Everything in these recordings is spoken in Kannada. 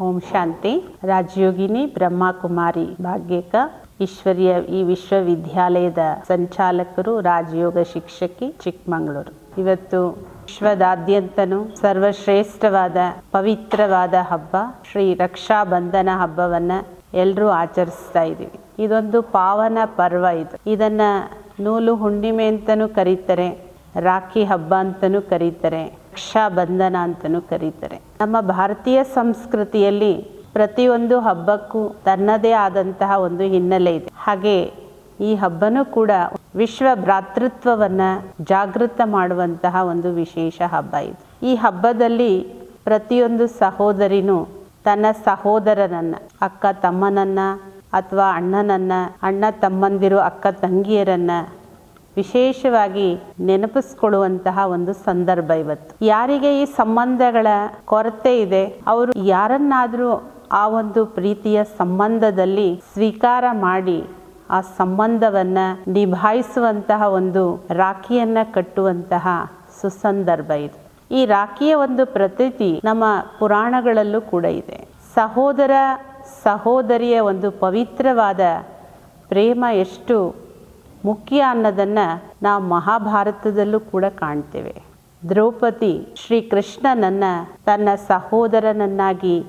ಓಂ ಶಾಂತಿ. ರಾಜಯೋಗಿನಿ ಬ್ರಹ್ಮಕುಮಾರಿ ಭಾಗ್ಯಕ. ಈಶ್ವರ್ಯ ಈ ವಿಶ್ವವಿದ್ಯಾಲಯದ ಸಂಚಾಲಕರು ರಾಜಯೋಗ ಶಿಕ್ಷಕಿ ಚಿಕ್ಕಮಗಳೂರು. ಇವತ್ತು ವಿಶ್ವದಾದ್ಯಂತನೂ ಸರ್ವಶ್ರೇಷ್ಠವಾದ ಪವಿತ್ರವಾದ ಹಬ್ಬ, ಶ್ರೀ ರಕ್ಷಾ ಬಂಧನ ಹಬ್ಬವನ್ನ ಎಲ್ಲರೂ ಆಚರಿಸ್ತಾ ಇದ್ದೀವಿ. ಇದೊಂದು ಪಾವನ ಪರ್ವ ಇದು. ಇದನ್ನ ನೂಲು ಹುಣ್ಣಿಮೆ ಅಂತಲೂ ಕರೀತಾರೆ, ರಾಖಿ ಹಬ್ಬ ಅಂತಲೂ ಕರೀತಾರೆ. ರಕ್ಷಾ ಬಂಧನ ಅಂತಲೂ ಕರೀತಾರೆ. ನಮ್ಮ ಭಾರತೀಯ ಸಂಸ್ಕೃತಿಯಲ್ಲಿ ಪ್ರತಿಯೊಂದು ಹಬ್ಬಕ್ಕೂ ತನ್ನದೇ ಆದಂತಹ ಒಂದು ಹಿನ್ನೆಲೆ ಇದೆ. ಹಾಗೆ ಈ ಹಬ್ಬನೂ ಕೂಡ ವಿಶ್ವ ಭ್ರಾತೃತ್ವವನ್ನ ಜಾಗೃತ ಮಾಡುವಂತಹ ಒಂದು ವಿಶೇಷ ಹಬ್ಬ ಇದು. ಈ ಹಬ್ಬದಲ್ಲಿ ಪ್ರತಿಯೊಂದು ಸಹೋದರಿನೂ ತನ್ನ ಸಹೋದರನನ್ನ, ಅಕ್ಕ ತಮ್ಮನನ್ನ ಅಥವಾ ಅಣ್ಣನನ್ನ, ಅಣ್ಣ ತಮ್ಮಂದಿರು, ಅಕ್ಕ ತಂಗಿಯರನ್ನ ವಿಶೇಷವಾಗಿ ನೆನಪಿಸ್ಕೊಳ್ಳುವಂತಹ ಒಂದು ಸಂದರ್ಭ ಇವತ್ತು. ಯಾರಿಗೆ ಈ ಸಂಬಂಧಗಳ ಕೊರತೆ ಇದೆ, ಅವರು ಯಾರನ್ನಾದರೂ ಆ ಒಂದು ಪ್ರೀತಿಯ ಸಂಬಂಧದಲ್ಲಿ ಸ್ವೀಕಾರ ಮಾಡಿ ಆ ಸಂಬಂಧವನ್ನ ನಿಭಾಯಿಸುವಂತಹ ಒಂದು ರಾಖಿಯನ್ನ ಕಟ್ಟುವಂತಹ ಸುಸಂದರ್ಭ ಇದು. ಈ ರಾಖಿಯ ಒಂದು ಪ್ರತೀತಿ ನಮ್ಮ ಪುರಾಣಗಳಲ್ಲೂ ಕೂಡ ಇದೆ. ಸಹೋದರ ಸಹೋದರಿಯ ಒಂದು ಪವಿತ್ರವಾದ ಪ್ರೇಮ ಎಷ್ಟು ಮುಖ್ಯ ಅನ್ನೋದನ್ನು ನಾವು ಮಹಾಭಾರತದಲ್ಲೂ ಕೂಡ ಕಾಣ್ತೇವೆ. ದ್ರೌಪದಿ ಶ್ರೀಕೃಷ್ಣನನ್ನ ತನ್ನ ಸಹೋದರನನ್ನಾಗಿ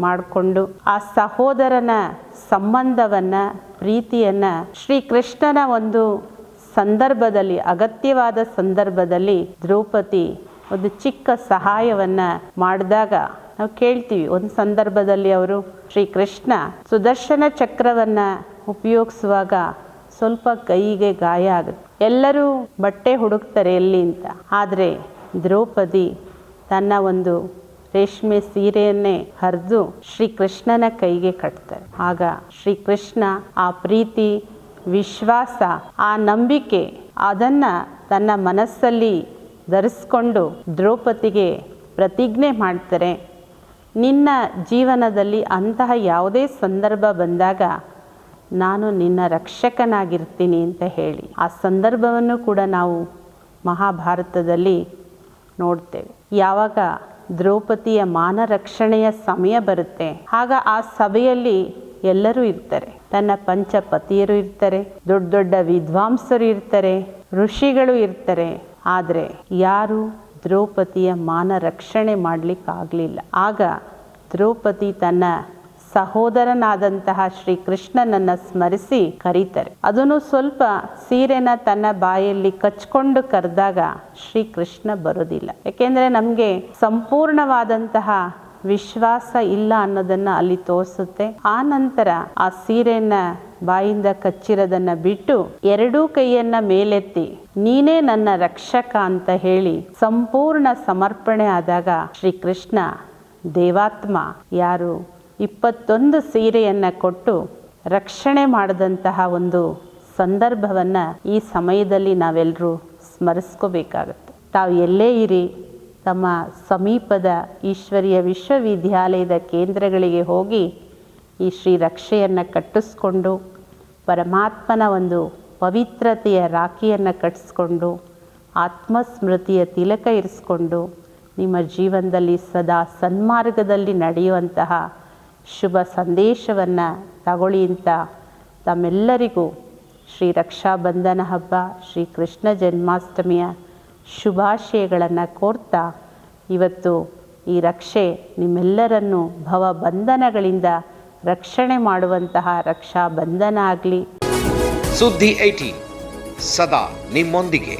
ಮಾಡಿಕೊಂಡು ಆ ಸಹೋದರನ ಸಂಬಂಧವನ್ನ, ಪ್ರೀತಿಯನ್ನ ಶ್ರೀಕೃಷ್ಣನ ಒಂದು ಸಂದರ್ಭದಲ್ಲಿ, ಅಗತ್ಯವಾದ ಸಂದರ್ಭದಲ್ಲಿ ದ್ರೌಪದಿ ಒಂದು ಚಿಕ್ಕ ಸಹಾಯವನ್ನ ಮಾಡಿದಾಗ ನಾವು ಕೇಳ್ತೀವಿ. ಒಂದು ಸಂದರ್ಭದಲ್ಲಿ ಅವರು ಶ್ರೀಕೃಷ್ಣ ಸುದರ್ಶನ ಚಕ್ರವನ್ನ ಉಪಯೋಗಿಸುವಾಗ ಸ್ವಲ್ಪ ಕೈಗೆ ಗಾಯ ಆಗುತ್ತೆ. ಎಲ್ಲರೂ ಬಟ್ಟೆ ಹುಡುಕ್ತಾರೆ ಎಲ್ಲಿ ಅಂತ. ಆದರೆ ದ್ರೌಪದಿ ತನ್ನ ಒಂದು ರೇಷ್ಮೆ ಸೀರೆಯನ್ನೇ ಹರಿದು ಶ್ರೀಕೃಷ್ಣನ ಕೈಗೆ ಕಟ್ತಾರೆ. ಆಗ ಶ್ರೀಕೃಷ್ಣ ಆ ಪ್ರೀತಿ, ವಿಶ್ವಾಸ, ಆ ನಂಬಿಕೆ ಅದನ್ನ ತನ್ನ ಮನಸ್ಸಲ್ಲಿ ಧರಿಸ್ಕೊಂಡು ದ್ರೌಪದಿಗೆ ಪ್ರತಿಜ್ಞೆ ಮಾಡ್ತಾರೆ. ನಿನ್ನ ಜೀವನದಲ್ಲಿ ಅಂತಹ ಯಾವುದೇ ಸಂದರ್ಭ ಬಂದಾಗ ನಾನು ನಿನ್ನ ರಕ್ಷಕನಾಗಿರ್ತೀನಿ ಅಂತ ಹೇಳಿ. ಆ ಸಂದರ್ಭವನ್ನು ಕೂಡ ನಾವು ಮಹಾಭಾರತದಲ್ಲಿ ನೋಡ್ತೇವೆ. ಯಾವಾಗ ದ್ರೌಪದಿಯ ಮಾನ ರಕ್ಷಣೆಯ ಸಮಯ ಬರುತ್ತೆ, ಆಗ ಆ ಸಭೆಯಲ್ಲಿ ಎಲ್ಲರೂ ಇರ್ತಾರೆ. ತನ್ನ ಪಂಚ ಪತಿಯರು ಇರ್ತಾರೆ, ದೊಡ್ಡ ದೊಡ್ಡ ವಿದ್ವಾಂಸರು ಇರ್ತಾರೆ, ಋಷಿಗಳು ಇರ್ತಾರೆ. ಆದರೆ ಯಾರು ದ್ರೌಪದಿಯ ಮಾನ ರಕ್ಷಣೆ ಮಾಡಲಿಕ್ಕಾಗಲಿಲ್ಲ. ಆಗ ದ್ರೌಪದಿ ತನ್ನ ಸಹೋದರನಾದಂತಹ ಶ್ರೀಕೃಷ್ಣನನ್ನ ಸ್ಮರಿಸಿ ಕರೀತಾರೆ. ಅದನ್ನು ಸ್ವಲ್ಪ ಸೀರೆನ ತನ್ನ ಬಾಯಲ್ಲಿ ಕಚ್ಕೊಂಡು ಕರೆದಾಗ ಶ್ರೀಕೃಷ್ಣ ಬರೋದಿಲ್ಲ ಯಾಕೆಂದ್ರೆ ನಮಗೆ ಸಂಪೂರ್ಣವಾದಂತಹ ವಿಶ್ವಾಸ ಇಲ್ಲ ಅನ್ನೋದನ್ನ ಅಲ್ಲಿ ತೋರಿಸುತ್ತೆ. ಆ ನಂತರ ಆ ಸೀರೆಯನ್ನ ಬಾಯಿಂದ ಕಚ್ಚಿರೋದನ್ನ ಬಿಟ್ಟು ಎರಡೂ ಕೈಯನ್ನ ಮೇಲೆತ್ತಿ ನೀನೇ ನನ್ನ ರಕ್ಷಕ ಅಂತ ಹೇಳಿ ಸಂಪೂರ್ಣ ಸಮರ್ಪಣೆ ಆದಾಗ ಶ್ರೀಕೃಷ್ಣ ದೇವಾತ್ಮ ಯಾರು? ಇಪ್ಪತ್ತೊಂದು ಸೀರೆಯನ್ನು ಕೊಟ್ಟು ರಕ್ಷಣೆ ಮಾಡಿದಂತಹ ಒಂದು ಸಂದರ್ಭವನ್ನು ಈ ಸಮಯದಲ್ಲಿ ನಾವೆಲ್ಲರೂ ಸ್ಮರಿಸ್ಕೋಬೇಕಾಗತ್ತೆ. ತಾವು ಎಲ್ಲೇ ಇರಿ, ತಮ್ಮ ಸಮೀಪದ ಈಶ್ವರಿಯ ವಿಶ್ವವಿದ್ಯಾಲಯದ ಕೇಂದ್ರಗಳಿಗೆ ಹೋಗಿ ಈ ಶ್ರೀ ರಕ್ಷೆಯನ್ನು ಕಟ್ಟಿಸ್ಕೊಂಡು, ಪರಮಾತ್ಮನ ಒಂದು ಪವಿತ್ರತೆಯ ರಾಖಿಯನ್ನು ಕಟ್ಟಿಸ್ಕೊಂಡು, ಆತ್ಮಸ್ಮೃತಿಯ ತಿಲಕ ಇರಿಸ್ಕೊಂಡು, ನಿಮ್ಮ ಜೀವನದಲ್ಲಿ ಸದಾ ಸನ್ಮಾರ್ಗದಲ್ಲಿ ನಡೆಯುವಂತಹ ಶುಭ ಸಂದೇಶವನ್ನು ತಗೊಳ್ಳಿ ಅಂತ ತಮ್ಮೆಲ್ಲರಿಗೂ ಶ್ರೀ ರಕ್ಷಾಬಂಧನ ಹಬ್ಬ, ಶ್ರೀ ಕೃಷ್ಣ ಜನ್ಮಾಷ್ಟಮಿಯ ಶುಭಾಶಯಗಳನ್ನು ಕೋರ್ತಾ ಇವತ್ತು ಈ ರಕ್ಷೆ ನಿಮ್ಮೆಲ್ಲರನ್ನು ಭವಬಂಧನಗಳಿಂದ ರಕ್ಷಣೆ ಮಾಡುವಂತಹ ರಕ್ಷಾ ಬಂಧನ ಆಗಲಿ. ಸುದ್ದಿ ಐಟಿ ಸದಾ ನಿಮ್ಮೊಂದಿಗೆ.